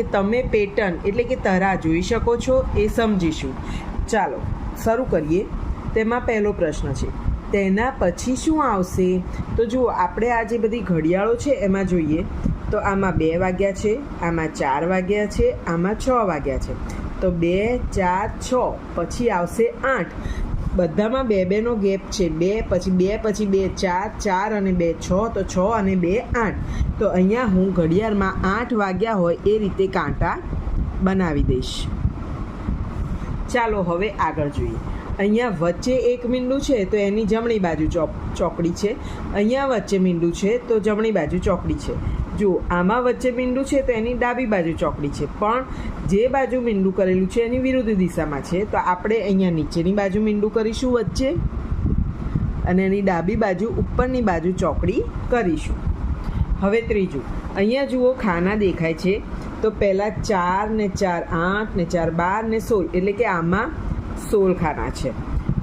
કે તમે પેટર્ન એટલે કે તરા જોઈ શકો છો એ સમજીશું. ચાલો, શરૂ કરીએ. તેમાં પહેલો પ્રશ્ન છે, તેના પછી શું આવશે? તો જુઓ, આપણે આ જે બધી ઘડિયાળો છે એમાં જોઈએ, તો આમાં બે વાગ્યા છે, આમાં ચાર વાગ્યા છે, આમાં છ વાગ્યા છે. તો બે, ચાર, છ, પછી આવશે આઠ. બધામાં બે બેનો ગેપ છે. બે પછી બે પછી બે, ચાર ચાર અને બે, છ, તો છ અને બે, આઠ. તો અહીંયા હું ઘડિયાળમાં આઠ વાગ્યા હોય એ રીતે કાંટા બનાવી દઈશ. ચાલો હવે આગળ જોઈએ. અહીંયા વચ્ચે એક મીંડું છે, તો એની જમણી બાજુ ચોપ, ચોકડી છે. અહીંયા વચ્ચે મીંડું છે, તો જમણી બાજુ ચોકડી છે. જુઓ આમાં વચ્ચે મીંડું છે, તો એની ડાબી બાજુ ચોકડી છે. પણ જે બાજુ મીંડું કરેલું છે, એની વિરુદ્ધ દિશામાં છે. તો આપણે અહીંયા નીચેની બાજુ મીંડું કરીશું વચ્ચે અને એની ડાબી બાજુ ઉપરની બાજુ ચોકડી કરીશું. હવે ત્રીજું. અહીંયા જુઓ, ખાના દેખાય છે. તો પહેલાં ચાર ને ચાર આઠ ને ચાર બાર ને સોળ. એટલે કે આમાં સોળ ખાના છે.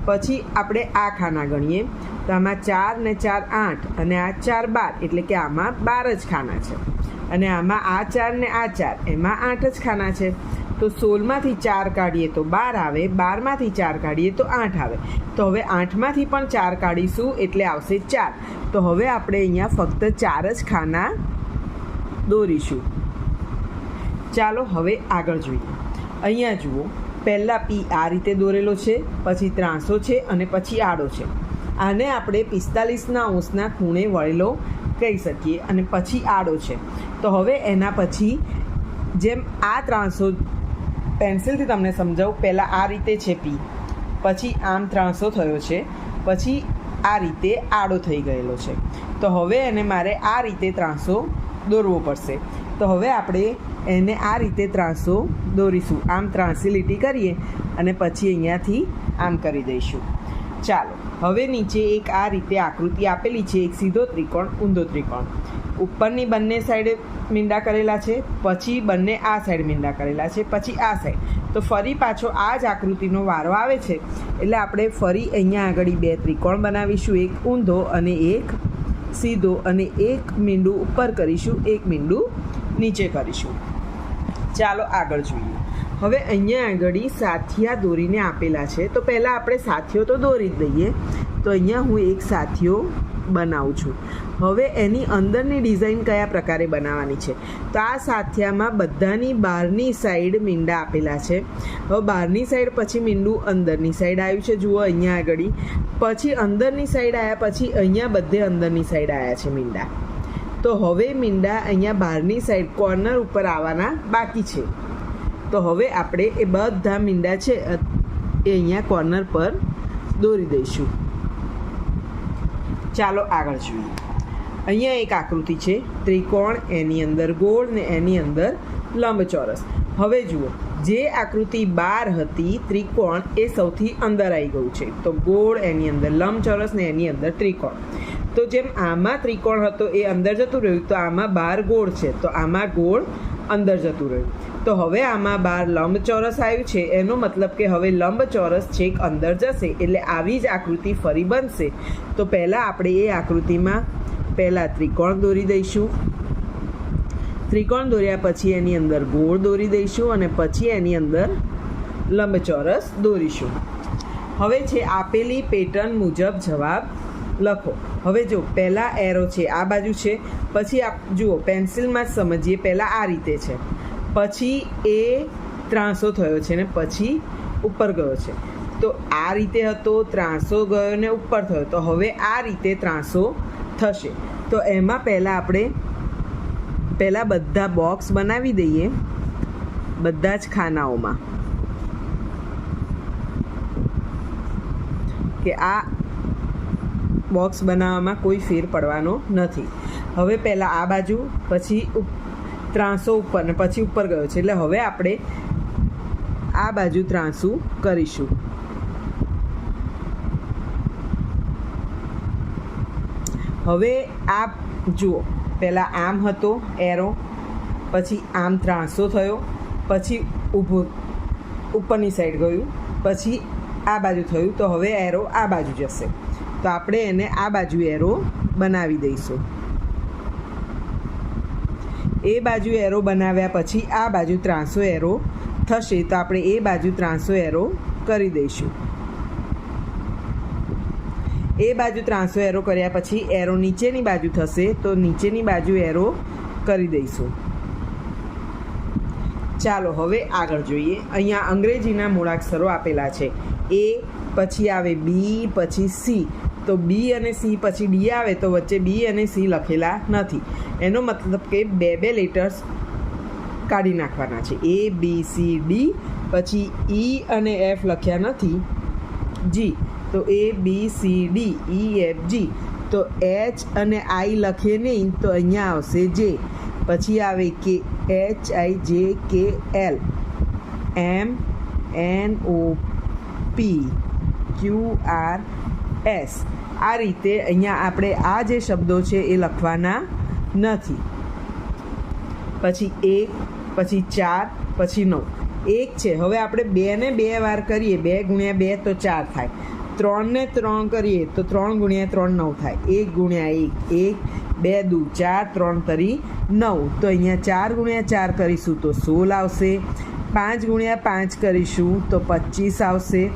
પછી આપણે આ ખાના ગણીએ. તો આમાં ચાર ને ચાર આઠ અને આ ચાર બાર, એટલે કે આમાં બાર જ ખાના છે. અને આમાં આ ચાર ને આ ચાર, એમાં આઠ જ ખાના છે. તો સોળમાંથી ચાર કાઢીએ તો બાર આવે, બારમાંથી ચાર કાઢીએ તો આઠ આવે. તો હવે આઠમાંથી પણ ચાર કાઢીશું, એટલે આવશે ચાર. તો હવે આપણે અહીંયા ફક્ત ચાર જ ખાના દોરીશું. ચાલો હવે આગળ જોઈએ. અહીંયા જુઓ. પહેલાં પી આ રીતે દોરેલો છે, પછી ત્રાંસો છે અને પછી આડો છે. આને આપણે પિસ્તાલીસના અંશના ખૂણે વળેલો કહી શકીએ અને પછી આડો છે. તો હવે એના પછી જેમ આ ત્રાંસો પેન્સિલથી તમને સમજાવું, પહેલાં આ રીતે છે પી, પછી આમ ત્રાંસો થયો છે, પછી આ રીતે આડો થઈ ગયેલો છે. તો હવે એને મારે આ રીતે ત્રાંસો દોરવો પડશે. તો હવે આપણે એને આ રીતે ત્રાંસો દોરીશું. આમ ત્રાંસી લીટી કરીએ અને પછી અહીંયાથી આમ કરી દઈશું. ચાલો, હવે નીચે એક આ રીતે આકૃતિ આપેલી છે. એક સીધો ત્રિકોણ, ઊંધો ત્રિકોણ. ઉપરની બંને સાઈડે મીંડા કરેલા છે, પછી બંને આ સાઈડ મીંડા કરેલા છે, પછી આ સાઈડ. તો ફરી પાછો આ જ આકૃતિનો વારો આવે છે. એટલે આપણે ફરી અહીંયા આગળ બે ત્રિકોણ બનાવીશું. એક ઊંધો અને એક સીધો અને એક મીંડું ઉપર કરીશું. એક મીંડું નીચે કરીશું. ચાલો આગળ જોઈએ. હવે અહીંયા આગળ સાથિયા દોરીને આપેલા છે. તો પહેલાં આપણે સાથીઓ તો દોરી જ દઈએ તો અહીંયા હું એક સાથીઓ બનાવું છું. હવે એની અંદરની ડિઝાઇન કયા પ્રકારે બનાવવાની છે? તો આ સાથિયામાં બધાની બહારની સાઈડ મીંડા આપેલા છે. હવે બહારની સાઈડ પછી મીંડું અંદરની સાઈડ આવ્યું છે. જુઓ અહીંયા આગળ. પછી અંદરની સાઈડ આવ્યા પછી અહીંયા બધે અંદરની સાઈડ આવ્યા છે મીંડા. તો હવે મીંડા અહીંયા બહારની સાઈડ કોર્નર ઉપર આવવાના બાકી છે. તો હવે આપણે એ બધા મીંડા છે એ અહીંયા કોર્નર પર દોરી દઈશું. ચાલો આગળ જોઈએ. અહીંયા એક આકૃતિ છે, ત્રિકોણ, એની અંદર ગોળ ને એની અંદર લંબચોરસ. હવે જુઓ, જે આકૃતિ બાર હતી, ત્રિકોણ એ સૌથી અંદર આવી ગયું છે. તો ગોળ, એની અંદર લંબચોરસ ને એની અંદર ત્રિકોણ. તો જેમ આમાં ત્રિકોણ હતો એ અંદર જતું રહ્યું, તો આમાં બાર ગોળ છે. તો આમાં ગોળ અંદર જતું રહ્યું. તો હવે આમાં બાર લંબચોરસ આવ્યું છે, એનો મતલબ કે હવે લંબચોરસ છેક અંદર જશે, એટલે આવી જ આકૃતિ ફરી બનશે. તો પહેલાં આપણે એ આકૃતિમાં પહેલાં ત્રિકોણ દોરી દઈશું. ત્રિકોણ દોર્યા પછી એની અંદર ગોળ દોરી દઈશું અને પછી એની અંદર લંબચોરસ દોરીશું. હવે છે આપેલી પેટર્ન મુજબ જવાબ લખો. હવે જો, પહેલાં એરો છે, આ બાજુ છે. પછી આપ જુઓ, પેન્સિલમાં જ સમજીએ, પહેલાં આ રીતે છે. પછી એ ત્રાસો થયો છે ને પછી ઉપર ગયો છે. તો આ રીતે હતો ત્રાસો ગયો ને ઉપર થયો. તો હવે આ રીતે ત્રાસો થશે. તો એમાં પહેલાં આપણે, પહેલાં બધા બોક્સ બનાવી દઈએ. બધા જ ખાનાઓમાં. કે આ બોક્સ બનાવવામાં કોઈ ફેર પડવાનો નથી. હવે પહેલાં આ બાજુ, પછી ત્રાંસો ઉપર ને પછી ઉપર ગયો છે. એટલે હવે આપણે આ બાજુ ત્રાંસું કરીશું. હવે આ જુઓ, પહેલાં આમ હતો, એરો, પછી આમ ત્રાંસો થયો, પછી ઊભો ઉપરની સાઈડ ગયું, પછી આ બાજુ થયું. તો હવે એરો આ બાજુ જશે. તો આપણે એને આ બાજુ એરો બનાવી દઈશું. એ બાજુ એરો બનાવ્યા પછી આ બાજુ ત્રાંસો એરો થશે, તો આપણે એ બાજુ ત્રાંસો એરો કરી દઈશું. એ બાજુ ત્રાંસો એરો કર્યા પછી એરો નીચેની બાજુ થશે, તો નીચેની બાજુ એરો કરી દઈશું. ચાલો હવે આગળ જોઈએ. અહીંયા અંગ્રેજીના મૂળાક્ષરો આપેલા છે. એ, પછી આવે બી, પછી સી. તો બી અને સી પછી ડી આવે તો વચ્ચે બી અને સી લખેલા નથી. એનો મતલબ કે બે બે લેટર્સ કાઢી નાખવાના છે. એ બી સી ડી પછી ઈ અને એફ લખ્યા નથી. જી તો A B C D E F G તો એચ અને આઈ લખે નહીં તો અહીંયા આવશે જે પછી આવે કે H I J K L M N O P Q R S આ રીતે અહીંયા આપણે આ જે શબ્દો છે એ લખવાના નથી. પછી એક, પછી ચાર, પછી નવ. એક છે. હવે આપણે બેને બે વાર કરીએ. બે ગુણ્યા બે તો ચાર થાય. ત્રણને ત્રણ કરીએ તો ત્રણ ગુણ્યા ત્રણ નવ થાય. એક ગુણ્યા એક એક, બે દુ, ચાર, ત્રણ તરી નવ. તો અહીંયા ચાર ગુણ્યા ચાર કરીશું તો સોળ આવશે. પાંચ ગુણ્યા પાંચ કરીશું તો પચીસ આવશે.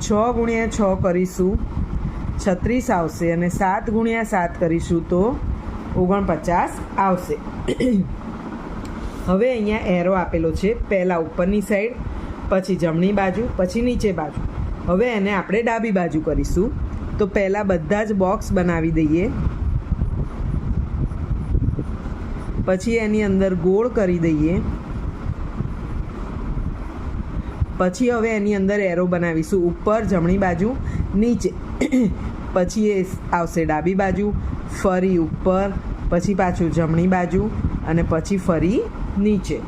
છ ગુણ્યા છ કરીશું છત્રીસ આવશે અને સાત ગુણ્યા સાત કરીશું તો ઓગણપચાસ આવશે. હવે અહીંયા એરો આપેલો છે પહેલાં ઉપરની સાઈડ પછી જમણી બાજુ, પછી નીચે બાજુ. હવે એને આપણે ડાબી બાજુ કરીશું. તો પહેલાં બધા જ બોક્સ બનાવી દઈએ. પછી એની અંદર ગોળ કરી દઈએ. પછી હવે એની અંદર એરો બનાવીશું. ઉપર જમણી બાજુ, નીચે. પછી એ આવશે ડાબી બાજુ, ફરી ઉપર, પછી પાછું જમણી બાજુ અને પછી ફરી નીચે.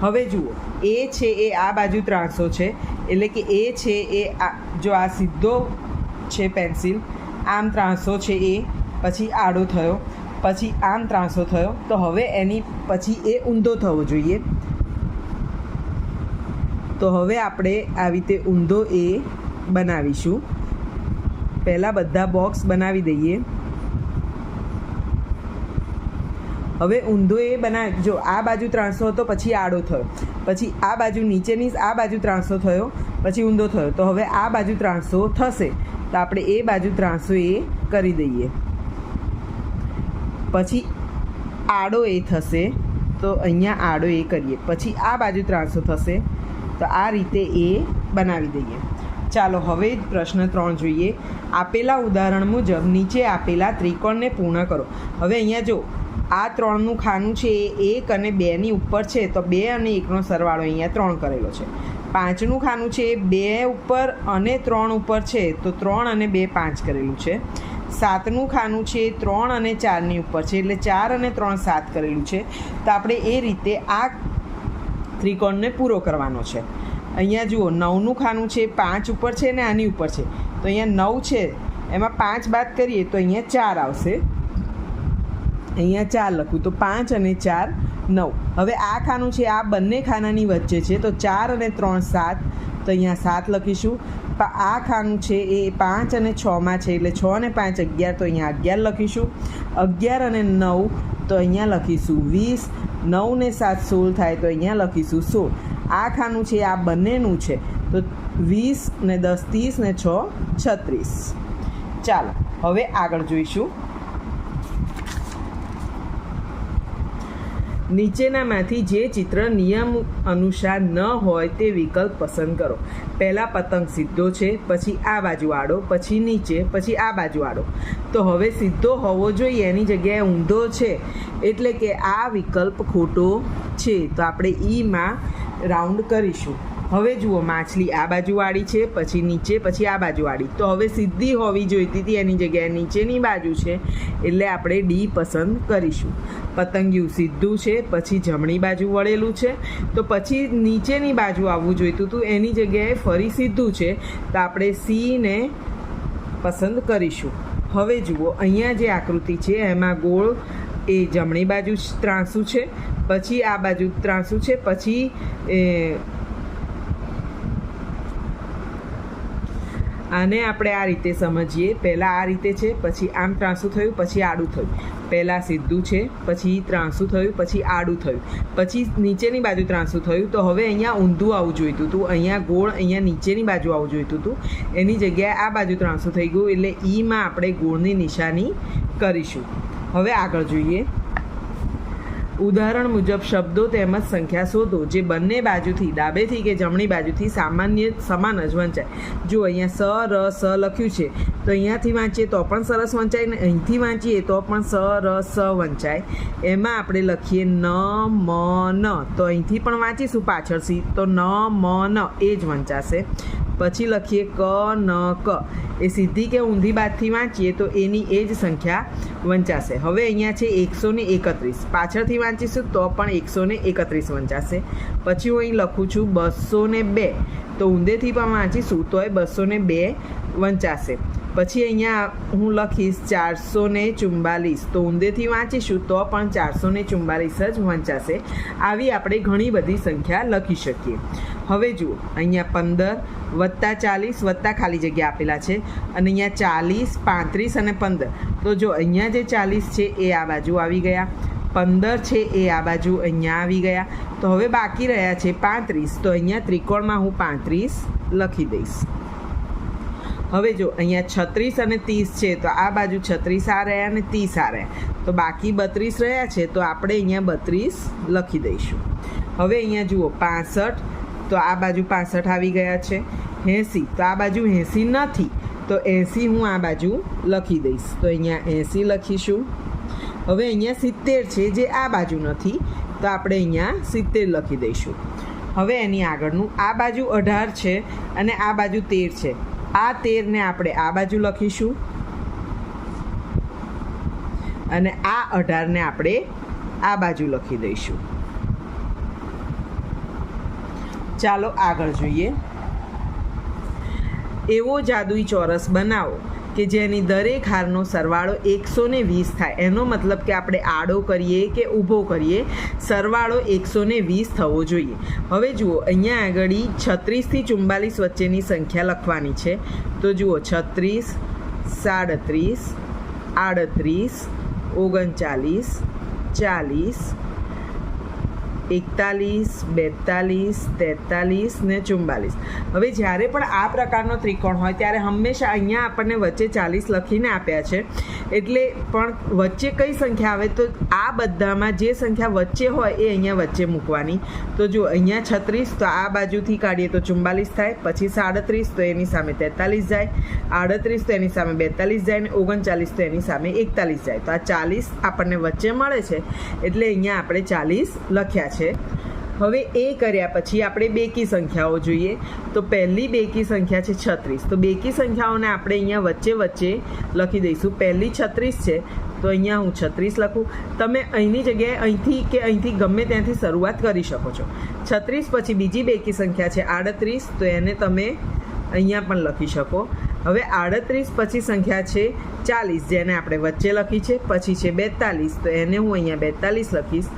હવે જુઓ, એ છે એ આ બાજુ ત્રાંસો છે. એટલે કે એ છે એ આ, જો આ સીધો છે પેન્સિલ આમ ત્રાંસો છે એ, પછી આડો થયો, પછી આમ ત્રાંસો થયો. તો હવે એની, પછી એ ઊંધો થવો જોઈએ. તો હવે આપણે આવી રીતે ઊંધો એ બનાવીશું. પહેલાં બધા બોક્સ બનાવી દઈએ. હવે ઊંધો એ બનાવ જો આ બાજુ ત્રાંસો હતો, પછી આડો થયો. પછી આ બાજુ નીચેની, આ બાજુ ત્રાંસો થયો, પછી ઊંધો થયો. તો હવે આ બાજુ ત્રાંસો થશે. તો આપણે એ બાજુ ત્રાંસો એ કરી દઈએ. પછી આડો એ થશે. તો અહીંયા આડો એ કરીએ. પછી આ બાજુ ત્રાંસો થશે. તો આ રીતે એ બનાવી દઈએ. ચાલો હવે પ્રશ્ન ત્રણ જોઈએ. આપેલા ઉદાહરણ મુજબ નીચે આપેલા ત્રિકોણને પૂર્ણ કરો. હવે અહીંયા જો આ ત્રણનું ખાનું છે એ એક અને બેની ઉપર છે, તો બે અને એકનો સરવાળો અહીંયા ત્રણ કરેલો છે. પાંચનું ખાનું છે એ બે ઉપર અને ત્રણ ઉપર છે, તો ત્રણ અને બે પાંચ કરેલું છે. સાતનું ખાનું છે એ ત્રણ અને ચારની ઉપર છે, એટલે ચાર અને ત્રણ સાત કરેલું છે. તો આપણે એ રીતે આ ત્રિકોણને પૂરો કરવાનો છે. અહીંયા જુઓ, નવનું ખાનું છે, પાંચ ઉપર છે ને આની ઉપર છે. તો અહીંયા નવ છે, એમાં પાંચ બાદ કરીએ તો અહીંયા ચાર આવશે. અહીંયા ચાર લખું, તો પાંચ અને ચાર, નવ. હવે આ ખાનું છે, આ બંને ખાનાની વચ્ચે છે, તો ચાર અને ત્રણ સાત. તો અહીંયા સાત લખીશું. આ ખાનું છે, એ પાંચ અને છમાં છે, એટલે છ અને પાંચ અગિયાર, તો અહીંયા અગિયાર લખીશું. અગિયાર અને નવ, તો અહીંયા લખીશું વીસ. નવ ને સાત સોળ થાય તો અહીંયા લખીશું સોળ. આ ખાનું છે, આ બંનેનું છે. તો વીસ ને દસ, ત્રીસ ને છ, છત્રીસ. ચાલો, હવે આગળ જોઈશું. નીચેનામાંથી જે ચિત્ર નિયમ અનુસાર ન હોય તે વિકલ્પ પસંદ કરો. પહેલાં પતંગ સીધો છે, પછી આ બાજુ આડો, પછી નીચે, પછી આ બાજુ આડો. તો હવે સીધો હોવો જોઈએ, એની જગ્યાએ ઊંધો છે, એટલે કે આ વિકલ્પ ખોટો છે. તો આપણે ઈમાં રાઉન્ડ કરીશું. હવે જુઓ, માછલી આ બાજુવાળી છે, પછી નીચે, પછી આ બાજુવાળી. તો હવે સીધી હોવી જોઈતી હતી, એની જગ્યાએ નીચેની બાજુ છે, એટલે આપણે ડી પસંદ કરીશું. પતંગિયું સીધું છે, પછી જમણી બાજુ વળેલું છે. તો પછી નીચેની બાજુ આવવું જોઈતું હતું, એની જગ્યાએ ફરી સીધું છે. તો આપણે સીને પસંદ કરીશું. હવે જુઓ, અહીંયા જે આકૃતિ છે, એમાં ગોળ એ જમણી બાજુ ત્રાંસું છે, પછી આ બાજુ ત્રાંસું છે, પછી આને આપણે આ રીતે સમજીએ. પહેલાં આ રીતે છે, પછી આમ ત્રાંસું થયું, પછી આડું થયું. પહેલાં સીધું છે, પછી ત્રાંસું થયું, પછી આડું થયું. પછી નીચેની બાજુ ત્રાંસું થયું. તો હવે અહીંયા ઊંધું આવવું જોઈતું હતું, અહીંયા ગોળ, અહીંયા નીચેની બાજુ આવવું જોઈતું હતું. એની જગ્યાએ આ બાજુ ત્રાંસું થઈ ગયું, એટલે ઈમાં આપણે ગોળની નિશાની કરીશું. હવે આગળ જોઈએ. ઉદાહરણ મુજબ શબ્દો તેમજ સંખ્યા શોધો, જે બંને બાજુથી, ડાબેથી કે જમણી બાજુથી સામાન્ય સમાન જ વંચાય. જો અહીંયા સ, ર, સ લખ્યું છે, તો અહીંયાથી વાંચીએ તો પણ સરસ વંચાય ને અહીંથી વાંચીએ તો પણ સ, ર, સ વંચાય. એમાં આપણે લખીએ ન, મ, ન. તો અહીંથી પણ વાંચીશું પાછળથી, તો ન, મ, ન એ જ વંચાશે. પછી લખીએ ક, ન, ક. એ સીધી કે ઊંધી બાદથી વાંચીએ તો એની એ જ સંખ્યા વંચાશે. હવે અહીંયા છે એકસો ને એકત્રીસ. પાછળથી વાંચીશું તો પણ એકસો ને એકત્રીસ વંચાશે. પછી હું અહીં લખું છું બસો ને બે. તો ઊંધેથી પણ વાંચીશું તોય બસો ને બે વંચાશે. પછી અહીંયા હું લખીશ ચારસો ને ચુમ્બાલીસ તો ઊંધેથી વાંચીશું તો પણ ચારસો ને ચુમ્બાલીસ જ વંચાશે. આવી આપણે ઘણી બધી સંખ્યા લખી શકીએ. હવે જુઓ, અહીંયા પંદર વત્તા ચાલીસ વત્તા ખાલી જગ્યા આપેલા છે. અને અહીંયા ચાલીસ, પાંત્રીસ અને પંદર. તો જો અહીંયા જે ચાલીસ છે એ આ બાજુ આવી ગયા. પંદર છે એ આ બાજુ અહીંયા આવી ગયા. તો હવે બાકી રહ્યા છે પાંત્રીસ. તો અહીંયા ત્રિકોણમાં હું પાંત્રીસ લખી દઈશ. હવે જો, અહીંયા છત્રીસ અને ત્રીસ છે, તો આ બાજુ છત્રીસ આ રહ્યા અને ત્રીસ આ રહ્યા. તો બાકી બત્રીસ રહ્યા છે, તો આપણે અહીંયા બત્રીસ લખી દઈશું. હવે અહીંયા જુઓ, પાસઠ, તો આ બાજુ પાસઠ આવી ગયા છે. એંસી, તો આ બાજુ એંસી નથી, તો એંસી હું આ બાજુ લખી દઈશ. તો અહીંયા એંસી લખીશું. હવે અહીંયા સિત્તેર છે, જે આ બાજુ નથી, તો આપણે અહીંયા સિત્તેર લખી દઈશું. હવે એની આગળનું, આ બાજુ અઢાર છે અને આ બાજુ તેર છે. આ તેરને આપણે આ બાજુ લખીશું. અને આ અઢારને આપણે આ બાજુ લખી દઈશું. ચાલો આગળ જોઈએ. એવો જાદુઈ ચોરસ બનાવો કે જેની દરેક હારનો સરવાળો એકસો ને વીસ થાય. એનો મતલબ કે આપણે આડો કરીએ કે ઊભો કરીએ, સરવાળો એકસો ને વીસ થવો જોઈએ. હવે જુઓ, અહીંયા આગળ છત્રીસથી ચુમ્બાલીસ વચ્ચેની સંખ્યા લખવાની છે. તો જુઓ, છત્રીસ, સાડત્રીસ, આડત્રીસ, ઓગણચાલીસ, ચાલીસ એકતાલીસ બેતાલીસ, તેતાલીસ ને ચુમ્બાલીસ હવે જ્યારે પણ આ પ્રકારનો ત્રિકોણ હોય, ત્યારે હંમેશા અહીંયા આપણને વચ્ચે ચાલીસ લખીને આપ્યા છે. એટલે પણ વચ્ચે કઈ સંખ્યા આવે તો આ બધામાં જે સંખ્યા વચ્ચે હોય એ અહીંયા વચ્ચે મૂકવાની. તો જો અહીંયા છત્રીસ, તો આ બાજુથી કાઢીએ તો ચુમ્બાલીસ થાય. પછી સાડત્રીસ, તો એની સામે તેતાલીસ જાય. આડત્રીસ, તો એની સામે બેતાલીસ જાય ને ઓગણચાલીસ, તો એની સામે એકતાલીસ જાય. તો આ ચાલીસ આપણને વચ્ચે મળે છે. એટલે અહીંયા આપણે ચાલીસ લખ્યા છે. હવે એ કર્યા પછી આપણે બેકી સંખ્યાઓ જોઈએ. તો પહેલી બેકી સંખ્યા છે છત્રીસ. તો બેકી સંખ્યાઓને આપણે અહીંયા વચ્ચે વચ્ચે લખી દઈશું. પહેલી છત્રીસ છે, તો અહીંયા હું છત્રીસ લખું. તમે અહીંની જગ્યાએ અહીંથી કે અહીંથી ગમે ત્યાંથી શરૂઆત કરી શકો છો. છત્રીસ પછી બીજી બેકી સંખ્યા છે આડત્રીસ, તો એને તમે અહીંયા પણ લખી શકો. હવે આડત્રીસ પછી સંખ્યા છે ચાલીસ, જેને આપણે વચ્ચે લખી છે. પછી છે બેતાલીસ, તો એને હું અહીંયા બેતાલીસ લખીશ.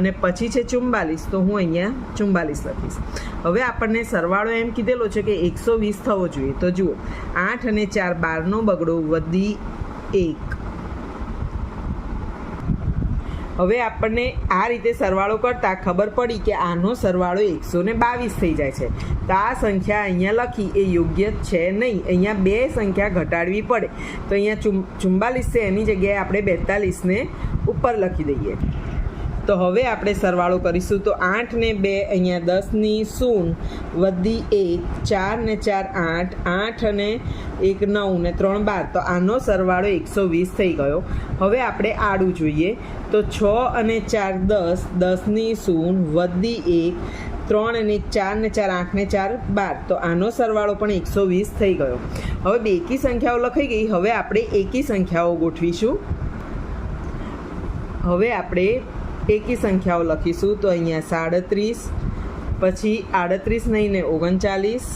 અને પછી છે ચુમ્બાલીસ તો હું અહીંયા ચુમ્બાલીસ લખીશ. હવે આપણને સરવાળો એમ કીધેલો છે કે એકસો વીસ થવો જોઈએ. તો જુઓ, આઠ અને ચાર બારનો બગડો વધી એક. હવે આપણને આ રીતે સરવાળો કરતાં ખબર પડી કે આનો સરવાળો એકસો ને બાવીસ થઈ જાય છે. તો આ સંખ્યા અહીંયા લખી એ યોગ્ય છે નહીં. અહીંયા બે સંખ્યા ઘટાડવી પડે. તો અહીંયા ચુમ ચુમ્બાલીસ છે, એની જગ્યાએ આપણે બેતાલીસને ઉપર લખી દઈએ. તો હવે આપણે સરવાળો કરીશું. તો આઠ ને બે અહીંયા દસની શૂન, વધી એક, ચાર ને ચાર આઠ આઠ અને એક નવ ને ત્રણ બાર. તો આનો સરવાળો એકસો વીસ થઈ ગયો. હવે આપણે આડું જોઈએ. તો છ અને ચાર દસ દસની શૂન, વધી એક, ત્રણ અને ચાર ને ચાર, આઠ ને ચાર, બાર. તો આનો સરવાળો પણ એકસો વીસ થઈ ગયો. હવે બેકી સંખ્યાઓ લખાઈ ગઈ. હવે આપણે એકી સંખ્યાઓ ગોઠવીશું. હવે આપણે એકી સંખ્યાઓ લખીશું. તો અહીંયા સાડત્રીસ, પછી આડત્રીસ નહીં ને ઓગણચાલીસ,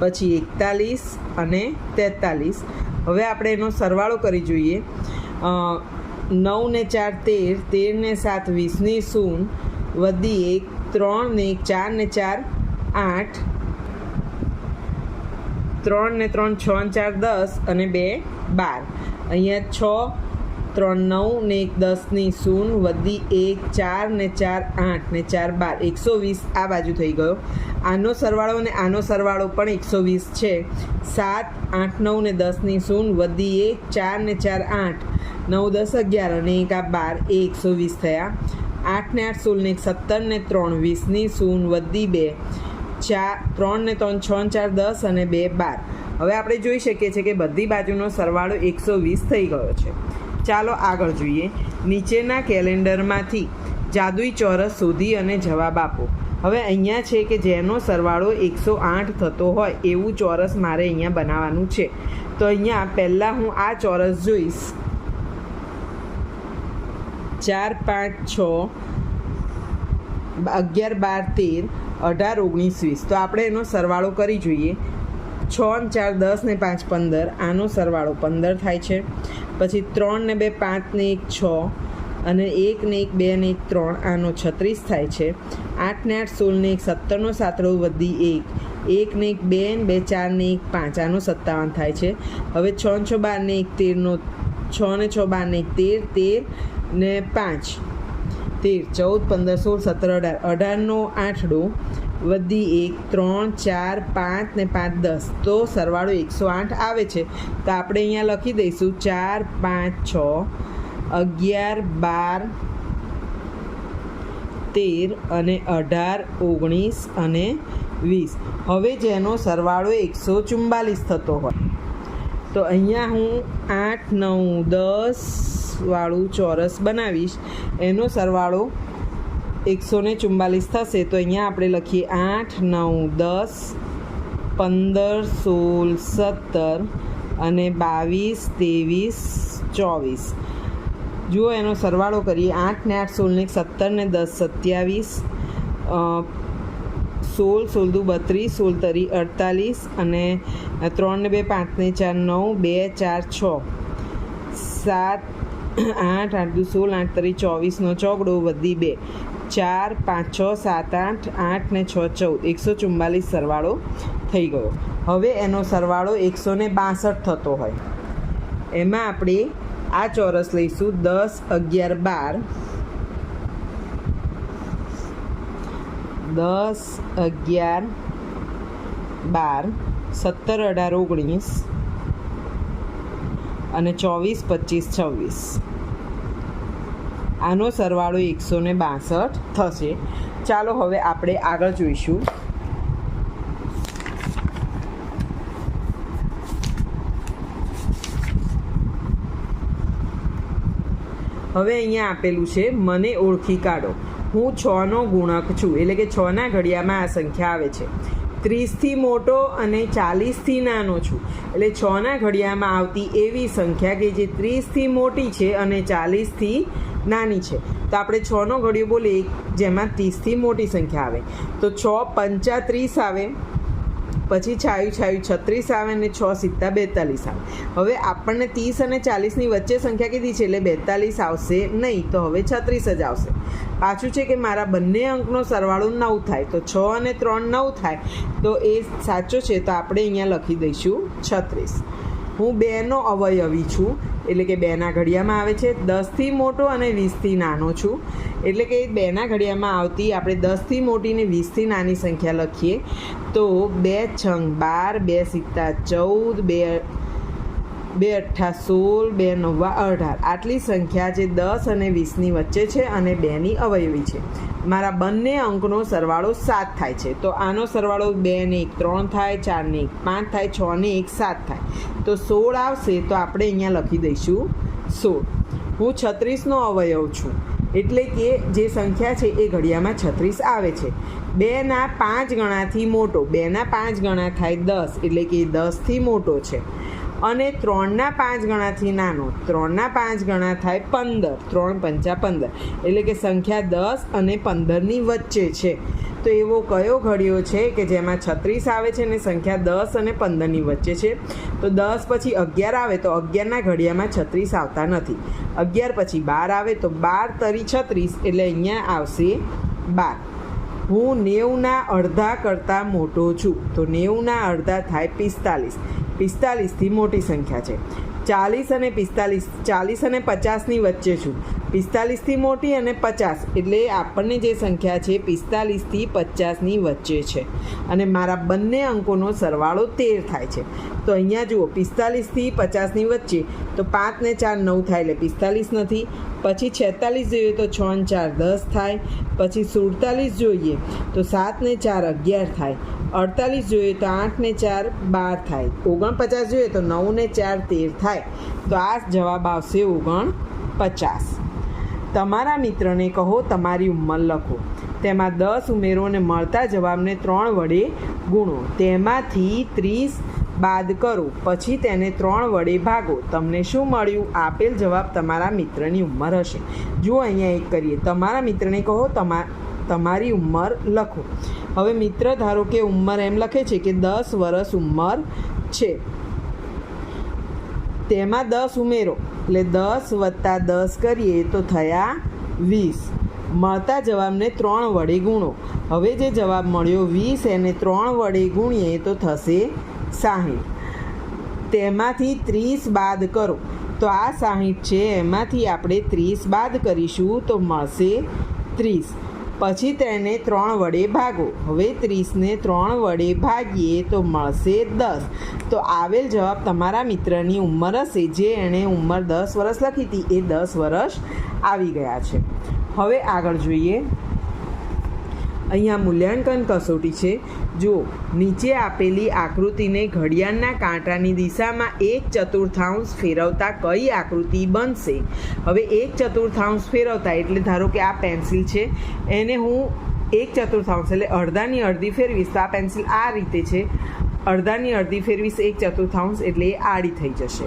પછી એકતાલીસ અને તેતાલીસ. હવે આપણે એનો સરવાળો કરી જોઈએ. નવ ને ચાર તેર તેર ને સાત વીસની શૂન વધી એક, ત્રણ ને એક, ચાર ને ચાર આઠ, ત્રણ ને ત્રણ છ ચાર દસ અને બે બાર. અહીંયા છ ત્રણ નવ ને એક દસની શૂન વધી એક ચાર ને ચાર આઠ ને ચાર બાર. એકસો વીસ આ બાજુ થઈ ગયો. આનો સરવાળો ને આનો સરવાળો પણ એકસો વીસ છે. સાત, આઠ, નવ ને દસની શૂન વધી એક, ચાર ને ચાર આઠ. નવ, દસ, અગિયાર અને એક આ બાર એ એકસો વીસ થયા. આઠ ને આઠ સોળ ને એક સત્તર ને ત્રણ વીસની શૂન વધી બે. ચાર, ત્રણ ને ત્રણ છ ચાર દસ અને બે બાર. હવે આપણે જોઈ શકીએ છીએ કે બધી બાજુનો સરવાળો એકસો વીસ થઈ ગયો છે. ચાલો આગળ જોઈએ. નીચેના કેલેન્ડરમાંથી જાદુઈ ચોરસ શોધી અને જવાબ આપો. હવે અહીંયા છે કે જેનો સરવાળો એકસો આઠ થતો હોય, એવું ચોરસ મારે અહીંયા બનાવવાનું છે. તો અહીંયા પહેલાં હું આ ચોરસ જોઈશ. ચાર પાંચ છ અગિયાર બાર તેર અઢાર ઓગણીસ વીસ. તો આપણે એનો સરવાળો કરી જોઈએ. છ ને ચાર, દસ ને પાંચ, પંદર. આનો સરવાળો પંદર થાય છે. પછી ત્રણ ને બે, પાંચ ને એક, છ. અને એક ને એક, બે ને એક, ત્રણ. આનો છત્રીસ થાય છે. આઠ ને આઠ, સોળ ને એક સત્તરનો સાતડો વધી એક. એક ને એક, બે ને બે, ચાર ને એક, પાંચ. આનો સત્તાવન થાય છે. હવે છ છ, બાર ને એક તેરનો છ ને છ, બાર ને એક, તેર તેર ને પાંચ. તેર ચૌદ પંદર સોળ સત્તર અઢાર અઢારનો આઠડો વધી એક ત્રણ ચાર પાંચ ને પાંચ દસ તો સરવાળો એકસો આઠ આવે છે તો આપણે અહીંયા લખી દઈશું ચાર પાંચ છ અગિયાર બાર તેર અને અઢાર ઓગણીસ અને વીસ હવે જેનો સરવાળો એકસો ચુમ્બાલીસ થતો હોય તો અહીંયા હું આઠ નવ દસ વાળું ચોરસ બનાવીશ. એનો સરવાળો એકસો ને ચુમ્માલીસ થશે. તો અહીંયા આપણે લખીએ આઠ, નવ, દસ, પંદર, સોળ, સત્તર અને બાવીસ, ત્રેવીસ, ચોવીસ. જુઓ એનો સરવાળો કરીએ. આઠ ને આઠ સોળ ને સત્તર ને દસ, સત્યાવીસ. સોળ સોળ દુ બત્રીસ, સોળ તરી અડતાલીસ અને ત્રણ ને બે, પાંચ ને ચાર, નવ, બે, ચાર, છ. સાત આઠ આઠ દુ સોળ, આઠ તરી ચોવીસનો ચોગડો વધી બે. ચાર, પાંચ, છ, સાત, આઠ આઠ ને છ, ચૌદ. એકસો ચુમ્માલીસ સરવાળો થઈ ગયો. હવે એનો સરવાળો એકસો ને બાસઠ થતો હોય. એમાં આપણે આ ચોરસ લઈશું. દસ, અગિયાર, બાર. દસ, અગિયાર, બાર. સત્તર, અઢાર, ઓગણીસ. અને ચોવીસ, પચીસ, છવ્વીસ. આનો સરવાળો એકસો ને બાસઠ થશે. ચાલો હવે આપણે આગળ જોઈશું. હવે અહીંયા આપેલું છે, મને ઓળખી કાઢો. હું છનો ગુણક છું, એટલે કે છના ઘડિયામાં આ સંખ્યા આવે છે. ત્રીસથી મોટો અને ચાલીસથી નાનો છું. એટલે છના ઘડિયામાં આવતી એવી સંખ્યા કે જે ત્રીસથી મોટી છે અને ચાલીસથી નાની છે. તો આપણે છનો ઘડિયો બોલીએ, જેમાં ત્રીસથી મોટી સંખ્યા આવે. તો છ પંચા ત્રીસ આવે. પછી છાયું છાયું, છત્રીસ આવે ને છ સિત્તા બેતાલીસ આવે. હવે આપણને ત્રીસ અને ચાલીસની વચ્ચે સંખ્યા કીધી છે એટલે બેતાલીસ આવશે નહીં, તો હવે છત્રીસ જ આવશે. પાછું છે કે મારા બંને અંકનો સરવાળો નવ થાય, તો છ અને ત્રણ નવ થાય, તો એ સાચો છે, તો આપણે અહીંયા લખી દઈશું છત્રીસ. હું બેનો અવયવી છું, એટલે કે બેના ઘડિયામાં આવે છે, દસથી મોટો અને વીસથી નાનો છું. એટલે કે બેના ઘડિયામાં આવતી આપણે દસથી મોટી ને વીસથી નાની સંખ્યા લખીએ. તો બે છંગ બાર, બે સિત્તા ચૌદ, બે બે અઠ્ઠા સોળ, બે નવ્વા અઢાર. આટલી સંખ્યા જે દસ અને વીસની વચ્ચે છે અને બેની અવયવી છે. મારા બંને અંકનો સરવાળો સાત થાય છે. તો આનો સરવાળો બે ને એક ત્રણ થાય, ચાર ને એક પાંચ થાય, છ એક સાત થાય. તો સોળ આવશે તો આપણે અહીંયા લખી દઈશું સોળ. હું છત્રીસનો અવયવ છું. એટલે કે જે સંખ્યા છે એ ઘડિયામાં છત્રીસ આવે છે. બેના પાંચ ગણાથી મોટો. બેના પાંચ ગણા થાય દસ. એટલે કે દસથી મોટો છે. અને ત્રણના પાંચ ગણાથી નાનો. ત્રણના પાંચ ગણા થાય પંદર. ત્રણ પંચા પંદર. એટલે કે સંખ્યા દસ અને પંદરની વચ્ચે છે. તો એવો કયો ઘડિયો છે કે જેમાં છત્રીસ આવે છે અને સંખ્યા દસ અને પંદરની વચ્ચે છે? તો દસ પછી અગિયાર આવે તો અગિયારના ઘડિયામાં છત્રીસ આવતા નથી. અગિયાર પછી બાર આવે તો બાર તરી છત્રીસ એટલે અહીંયા આવશે બાર. હું નેવના અડધા કરતાં મોટો છું. તો નેવના અડધા થાય પિસ્તાલીસ. પિસ્તાલીસથી મોટી સંખ્યા છે. ચાલીસ અને પિસ્તાલીસ ચાલીસ અને પચાસની વચ્ચે છું. પિસ્તાલીસથી મોટી અને પચાસ. એટલે આપણને જે સંખ્યા છે પિસ્તાલીસથી પચાસની વચ્ચે છે. અને મારા બંને અંકોનો સરવાળો તેર થાય છે. તો અહીંયા જુઓ, પિસ્તાલીસથી પચાસની વચ્ચે. તો પાંચ ને ચાર નવ થાય એટલે પિસ્તાલીસ નથી. પછી છેતાલીસ જોઈએ તો છ ને ચાર દસ થાય. પછી સુડતાલીસ જોઈએ તો સાત ને ચાર અગિયાર થાય. અડતાલીસ જોઈએ તો આઠ ને ચાર બાર થાય. ઓગણપચાસ જોઈએ તો નવ ને ચાર તેર થાય. તો આ જવાબ આવશે ઓગણ પચાસ તમારા મિત્રને કહો, તમારી ઉંમર લખો. તેમાં દસ ઉમેરો અને મળતા જવાબને ત્રણ વડે ગુણો. તેમાંથી ત્રીસ બાદ કરો, પછી તેને ત્રણ વડે ભાગો. તમને શું મળ્યું? આપેલ જવાબ તમારા મિત્રની ઉંમર હશે. જુઓ અહીંયા એક કરીએ. તમારા મિત્રને કહો, તમા, તમારી ઉંમર લખો. હવે મિત્ર ધારો કે ઉંમર એમ લખે છે કે દસ વર્ષ ઉંમર છે. તેમાં દસ ઉમેરો. એટલે દસ વત્તા દસ કરીએ તો થયા વીસ. મળતા જવાબને ત્રણ વડે ગુણો. હવે જે જવાબ મળ્યો વીસ, એને ત્રણ વડે ગુણીએ તો થશે સાહીઠ. તેમાંથી ત્રીસ બાદ કરો. તો આ સાહીઠ છે, એમાંથી આપણે ત્રીસ બાદ કરીશું તો મળશે ત્રીસ. પછી તેને ત્રણ વડે ભાગો. હવે ત્રીસને ત્રણ વડે ભાગીએ તો મળશે દસ. તો આવેલ જવાબ તમારા મિત્રની ઉંમર હશે, જે એણે ઉંમર દસ વર્ષ લખી હતી. એ દસ વર્ષ આવી ગયા છે. હવે આગળ જોઈએ. અહીંયા મૂલ્યાંકન કસોટી છે. જો નીચે આપેલી આકૃતિને ઘડિયાળના કાંટાની દિશામાં એક ચતુર્થાંશ ફેરવતા કઈ આકૃતિ બનશે? હવે એક ચતુર્થાંશ ફેરવતા એટલે ધારો કે આ પેન્સિલ છે. એને હું એક ચતુર્થાંશ એટલે અડધાની અડધી ફેરવીશ તો આ પેન્સિલ આ રીતે છે. અડધાની અડધી ફેરવીશ એક ચતુર્થાંશ એટલે એ આડી થઈ જશે.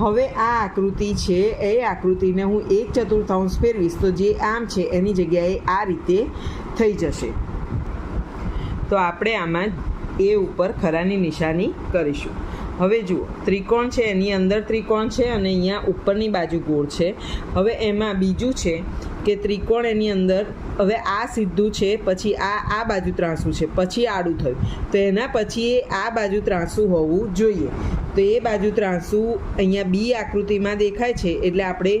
હવે આ આકૃતિ છે, એ આકૃતિને હું એક ચતુર્થાંશ ફેરવીશ તો જે આમ છે એની જગ્યાએ આ રીતે થઈ જશે. તો આપણે આમાં એ ઉપર ખરાની નિશાની કરીશું. હવે જુઓ, ત્રિકોણ છે, એની અંદર ત્રિકોણ છે અને અહીંયા ઉપરની બાજુ ગોળ છે. હવે એમાં બીજું છે કે ત્રિકોણ એની અંદર, હવે આ સીધું છે, પછી આ આ બાજુ ત્રાંસું છે, પછી આડું થયું. તો એના પછી એ આ બાજુ ત્રાંસું હોવું જોઈએ. તો એ બાજુ ત્રાંસું અહીંયા બી આકૃતિમાં દેખાય છે, એટલે આપણે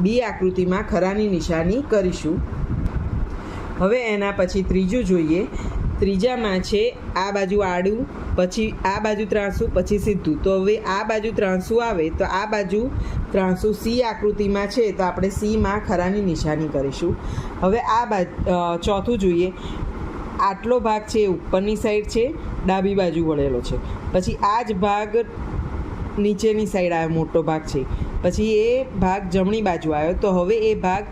બી આકૃતિમાં ખરાની નિશાની કરીશું. હવે એના પછી ત્રીજું જોઈએ. ત્રીજામાં છે આ બાજુ આડું, પછી આ બાજુ ત્રાંસું, પછી સીધું. તો હવે આ બાજુ ત્રાંસું આવે તો આ બાજુ ત્રાંસું સી આકૃતિમાં છે. તો આપણે સીમાં ખરાની નિશાની કરીશું. હવે આ બાજુ ચોથું જોઈએ. આટલો ભાગ છે, ઉપરની સાઈડ છે, ડાબી બાજુ વળેલો છે. પછી આ જ ભાગ નીચેની સાઈડ આવ્યો મોટો ભાગ છે. પછી એ ભાગ જમણી બાજુ આવ્યો. તો હવે એ ભાગ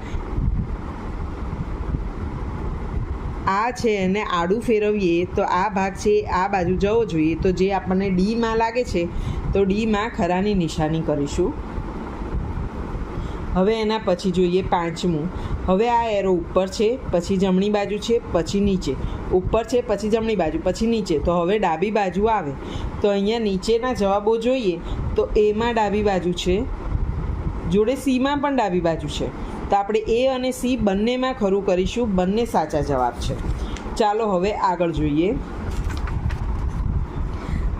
આ છે એને આડું ફેરવીએ, તો આ ભાગ છે, આ બાજુ જવો જોઈએ. તો જે આપણને ડીમાં લાગે છે, તો ડીમાં ખરાની નિશાની કરીશું. હવે એના પછી જોઈએ પાંચમું. હવે આ એરો ઉપર છે, પછી જમણી બાજુ છે, પછી નીચે. ઉપર છે, પછી જમણી બાજુ, પછી નીચે. તો હવે ડાબી બાજુ આવે. તો અહીંયા નીચેના જવાબો જોઈએ, તો એમાં ડાબી બાજુ છે. જોડે સીમાં પણ ડાબી બાજુ છે. તો આપણે એ અને સી બંનેમાં ખરું કરીશું. બંને સાચા જવાબ છે. ચાલો હવે આગળ જોઈએ.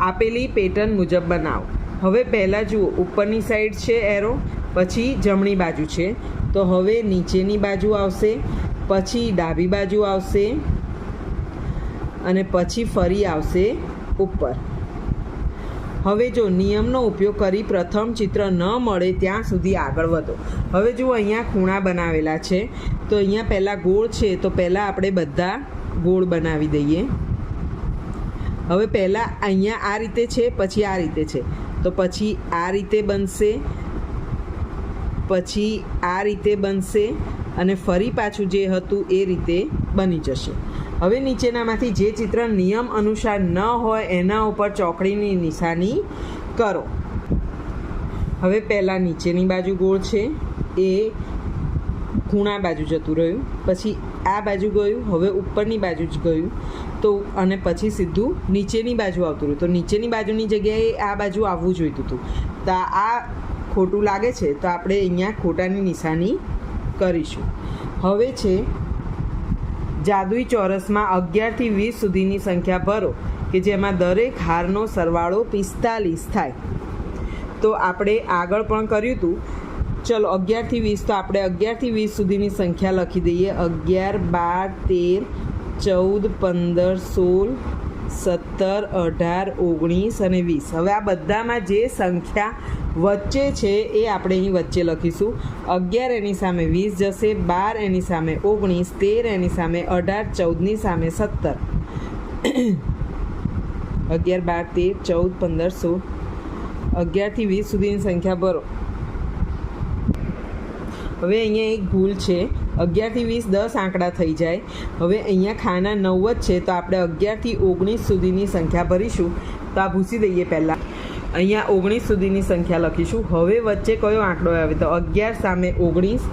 આપેલી પેટર્ન મુજબ બનાવો. હવે પહેલાં જુઓ, ઉપરની સાઈડ છે એરો પછી જમણી બાજુ છે. તો હવે નીચેની બાજુ આવશે, પછી ડાબી બાજુ આવશે, અને પછી ફરી આવશે ઉપર. હવે જો નિયમનો ઉપયોગ કરી પ્રથમ ચિત્ર ન મળે ત્યાં સુધી આગળ વધો. હવે જુઓ અહીંયા ખૂણા બનાવેલા છે. તો અહીંયા પહેલાં ગોળ છે, તો પહેલાં આપણે બધા ગોળ બનાવી દઈએ. હવે પહેલાં અહીંયા આ રીતે છે, પછી આ રીતે છે. તો પછી આ રીતે બનશે, પછી આ રીતે બનશે અને ફરી પાછું જે હતું એ રીતે બની જશે. હવે નીચેનામાંથી જે ચિત્ર નિયમ અનુસાર ન હોય એના ઉપર ચોકડીની નિશાની કરો. હવે પહેલાં નીચેની બાજુ ગોળ છે. એ ખૂણા બાજુ જતું રહ્યું. પછી આ બાજુ ગયું. હવે ઉપરની બાજુ જ ગયું. તો અને પછી સીધું નીચેની બાજુ આવતું રહ્યું. તો નીચેની બાજુની જગ્યાએ આ બાજુ આવવું જોઈતું હતું. તો આ ખોટું લાગે છે. તો આપણે અહીંયા ખોટાની નિશાની કરીશું. હવે છે જાદુઈ ચોરસમાં અગિયારથી વીસ સુધીની સંખ્યા ભરો, કે જેમાં દરેક હારનો સરવાળો પિસ્તાલીસ થાય. તો આપણે આગળ પણ કર્યું હતું ચલો, અગિયારથી વીસ, તો આપણે અગિયારથી વીસ સુધીની સંખ્યા લખી દઈએ. અગિયાર, બાર, તેર, ચૌદ, પંદર, સોળ, સત્તર, અઢાર, ઓગણીસ અને વીસ. હવે આ બધામાં જે સંખ્યા વચ્ચે છે એ આપણે અહીં વચ્ચે લખીશું. અગિયાર એની સામે વીસ જશે, બાર એની સામે ઓગણીસ, તેર એની સામે અઢાર, ચૌદની સામે સત્તર. અગિયાર, બાર, તેર, ચૌદ, પંદર, સોળ. અગિયારથી વીસ સુધીની સંખ્યા ભરો. હવે અહીંયા એક ભૂલ છે. અગિયારથી વીસ દસ આંકડા થઈ જાય. હવે અહીંયા ખાના નવ જ છે, તો આપણે અગિયારથી ઓગણીસ સુધીની સંખ્યા ભરીશું. તો આ ભૂસી દઈએ પહેલાં. અહીંયા ઓગણીસ સુધીની સંખ્યા લખીશું. હવે વચ્ચે કયો આંકડો આવે તો અગિયાર સામે ઓગણીસ,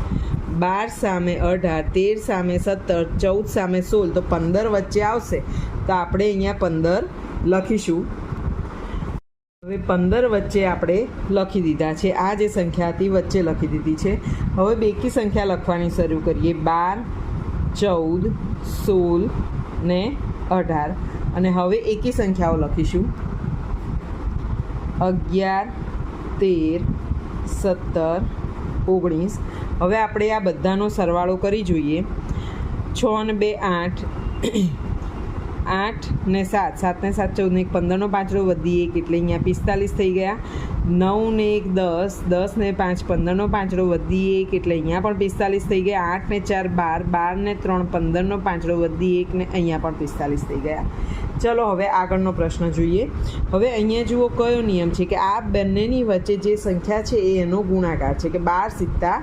બાર સામે અઢાર, તેર સામે સત્તર, ચૌદ સામે સોળ, તો પંદર વચ્ચે આવશે. તો આપણે અહીંયા પંદર લખીશું. હવે પંદર વચ્ચે આપણે લખી દીધા છે. આ જે સંખ્યા હતી વચ્ચે લખી દીધી છે. હવે બેકી સંખ્યા લખવાની શરૂ કરીએ. બાર, ચૌદ, સોળ ને અઢાર. અને હવે એકી સંખ્યાઓ લખીશું. અગિયાર, તેર, સત્તર, ઓગણીસ. હવે આપણે આ બધાનો સરવાળો કરી જોઈએ. છ ને બે આઠ. આઠ ને સાત. સાત ને સાત, ચૌદ ને એક. પંદરનો પાંચડો વધી એક એટલે અહીંયા પિસ્તાલીસ થઈ ગયા. નવ ને એક, દસ. દસ ને પાંચ. પંદરનો પાંચડો વધી એક એટલે અહીંયા પણ પિસ્તાલીસ થઈ ગયા. આઠ ને ચાર, બાર. બાર ને ત્રણ. પંદરનો પાંચડો વધી એક ને અહીંયા પણ પિસ્તાલીસ થઈ ગયા. ચલો હવે આગળનો પ્રશ્ન જોઈએ. હવે અહીંયા જુઓ કયો નિયમ છે કે આ બંનેની વચ્ચે જે સંખ્યા છે એ એનો ગુણાકાર છે કે બાર સિત્તા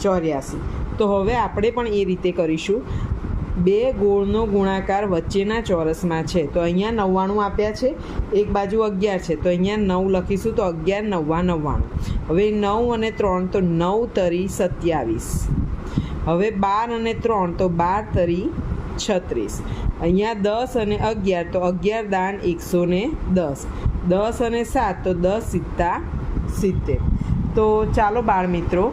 ચોર્યાસી. તો હવે આપણે પણ એ રીતે કરીશું. બે ગોળનો ગુણાકાર વચ્ચેના ચોરસમાં છે. તો અહીંયા નવ્વાણું આપ્યા છે. એક બાજુ અગિયાર છે. તો અહીંયા નવ લખીશું તો અગિયાર, નવ્વા, નવ્વાણું. હવે નવ અને ત્રણ તો નવ તરી સત્યાવીસ. હવે બાર અને ત્રણ તો બાર તરી છત્રીસ. અહીંયા દસ અને અગિયાર, તો અગિયાર દાન એકસો ને દસ. દસ અને સાત, તો દસ સિત્તા સિત્તેર. તો ચાલો બાળ મિત્રો,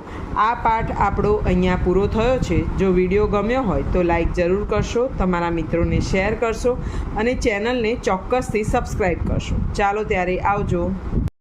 આ પાઠ આપણો અહીંયા પૂરો થયો છે. જો વીડિયો ગમ્યો હોય તો લાઈક જરૂર કરશો, તમારા મિત્રોને શેર કરશો અને ચેનલને ચોક્કસથી સબસ્ક્રાઈબ કરશો. ચાલો ત્યારે આવજો.